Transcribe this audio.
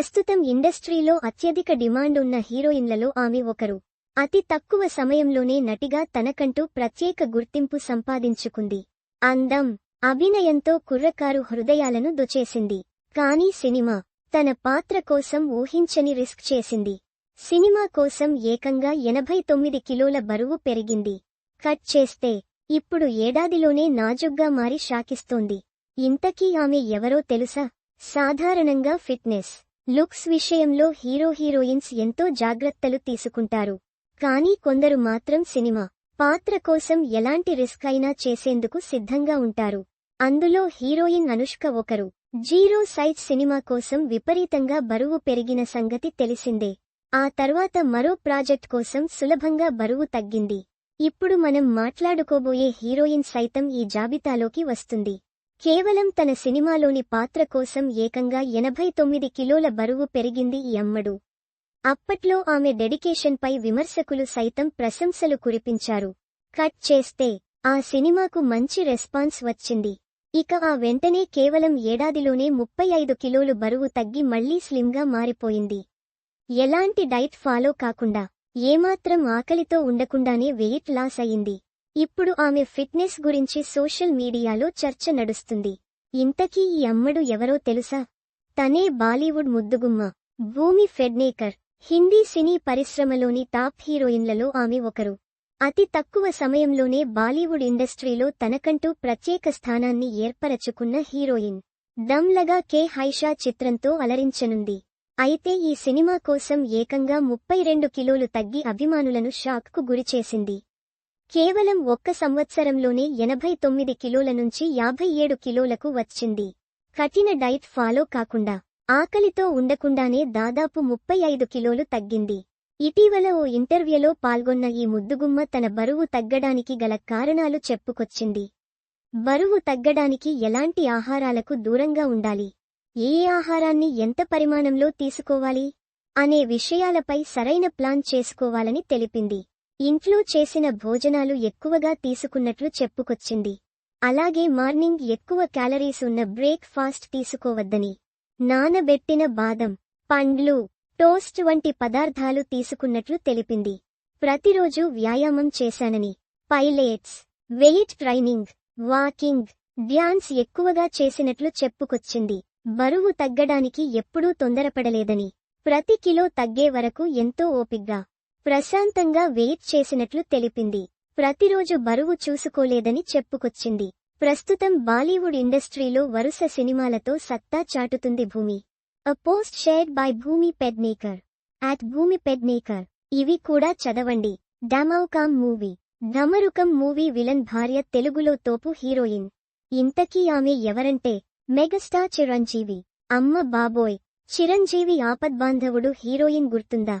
ప్రస్తుతం ఇండస్ట్రీలో అత్యధిక డిమాండ్ ఉన్న హీరోయిన్లలో ఆమె ఒకరు. అతి తక్కువ సమయంలోనే నటిగా తనకంటూ ప్రత్యేక గుర్తింపు సంపాదించుకుంది. అందం అభినయంతో కుర్రకారు హృదయాలను దొచేసింది. కానీ సినిమా తన పాత్ర కోసం ఊహించని రిస్క్ చేసింది. సినిమా కోసం ఏకంగా ఎనభై తొమ్మిది కిలోల బరువు పెరిగింది. కట్ చేస్తే ఇప్పుడు ఏడాదిలోనే నాజుగ్గా మారి షాకిస్తోంది. ఇంతకీ ఆమె ఎవరో తెలుసా? సాధారణంగా ఫిట్నెస్. లుక్స్ విషయంలో హీరో హీరోయిన్స్ ఎంతో జాగ్రత్తలు తీసుకుంటారు. కానీ కొందరు మాత్రం సినిమా పాత్ర కోసం ఎలాంటి రిస్క్ అయినా చేసేందుకు సిద్ధంగా ఉంటారు. అందులో హీరోయిన్ అనుష్క ఒకరు. జీరో సైజ్ సినిమా కోసం విపరీతంగా బరువు పెరిగిన సంగతి తెలిసిందే. ఆ తర్వాత మరో ప్రాజెక్ట్ కోసం సులభంగా బరువు తగ్గింది. ఇప్పుడు మనం మాట్లాడుకోబోయే హీరోయిన్ సైతం ఈ జాబితాలోకి వస్తుంది. కేవలం తన సినిమాలోని పాత్ర కోసం ఏకంగా ఎనభై తొమ్మిది కిలోల బరువు పెరిగింది ఈ అమ్మడు. అప్పట్లో ఆమె డెడికేషన్పై విమర్శకులు సైతం ప్రశంసలు కురిపించారు. కట్ చేస్తే ఆ సినిమాకు మంచి రెస్పాన్స్ వచ్చింది. ఇక ఆ వెంటనే కేవలం ఏడాదిలోనే ముప్పై ఐదు కిలోలు బరువు తగ్గి మళ్ళీ స్లిమ్గా మారిపోయింది. ఎలాంటి డైట్ ఫాలో కాకుండా ఏమాత్రం ఆకలితో ఉండకుండానే వెయిట్ లాస్ అయింది. ఇప్పుడు ఆమె ఫిట్నెస్ గురించి సోషల్ మీడియాలో చర్చ నడుస్తుంది. ఇంతకీ ఈ అమ్మడు ఎవరో తెలుసా? తనే బాలీవుడ్ ముద్దుగుమ్మ భూమి ఫెడ్నేకర్. హిందీ సినీ పరిశ్రమలోని టాప్ హీరోయిన్లలో ఆమె ఒకరు. అతి తక్కువ సమయంలోనే బాలీవుడ్ ఇండస్ట్రీలో తనకంటూ ప్రత్యేక స్థానాన్ని ఏర్పరచుకున్న హీరోయిన్. దమ్లగా కే. హైషా చిత్రంతో అలరించనుంది. అయితే ఈ సినిమా కోసం ఏకంగా ముప్పై రెండు కిలోలు తగ్గి అభిమానులను షాక్కు గురిచేసింది. కేవలం ఒక్క సంవత్సరంలోనే ఎనభై తొమ్మిది కిలోల నుంచి యాభై ఏడు కిలోలకు వచ్చింది. కఠిన డైట్ ఫాలో కాకుండా ఆకలితో ఉండకుండానే దాదాపు ముప్పై ఐదు కిలోలు తగ్గింది. ఇటీవల ఓ ఇంటర్వ్యూలో పాల్గొన్న ఈ ముద్దుగుమ్మ తన బరువు తగ్గడానికి గల కారణాలు చెప్పుకొచ్చింది. బరువు తగ్గడానికి ఎలాంటి ఆహారాలకు దూరంగా ఉండాలి? ఏ ఆహారాన్ని ఎంత పరిమాణంలో తీసుకోవాలి? అనే విషయాలపై సరైన ప్లాన్ చేసుకోవాలని తెలిపింది. ఇంట్లో చేసిన భోజనాలు ఎక్కువగా తీసుకున్నట్లు చెప్పుకొచ్చింది. అలాగే మార్నింగ్ ఎక్కువ క్యాలరీస్ ఉన్న బ్రేక్ ఫాస్ట్ తీసుకోవద్దని. నానబెట్టిన బాదం పండ్లు టోస్ట్ వంటి పదార్థాలు తీసుకున్నట్లు తెలిపింది. ప్రతిరోజు వ్యాయామం చేశానని. Pilates weight training walking dance ఎక్కువగా చేసినట్లు చెప్పుకొచ్చింది. బరువు తగ్గడానికి ఎప్పుడూ తొందరపడలేదని. ప్రతి కిలో తగ్గే వరకు ఎంతో ఓపిగ్గా. ప్రశాంతంగా వెయిట్ చేసినట్లు తెలిపింది. ప్రతిరోజు బరువు చూసుకోలేదని చెప్పుకొచ్చింది. ప్రస్తుతం బాలీవుడ్ ఇండస్ట్రీలో వరుస సినిమాలతో సత్తా చాటుతుంది భూమి. అ పోస్ట్ షేర్డ్ బై భూమి పెడ్నేకర్ అట్ భూమి పెడ్నేకర్ ఇవి కూడా చదవండి. డమౌకామ్ మూవీ ధమరుకం మూవీ విలన్ భార్య తెలుగులో తోపు హీరోయిన్. ఇంతకీ ఆమె ఎవరంటే? మెగాస్టార్ చిరంజీవి. అమ్మ బాబోయ్. చిరంజీవి ఆపద్బాంధవుడు హీరోయిన్ గుర్తుందా?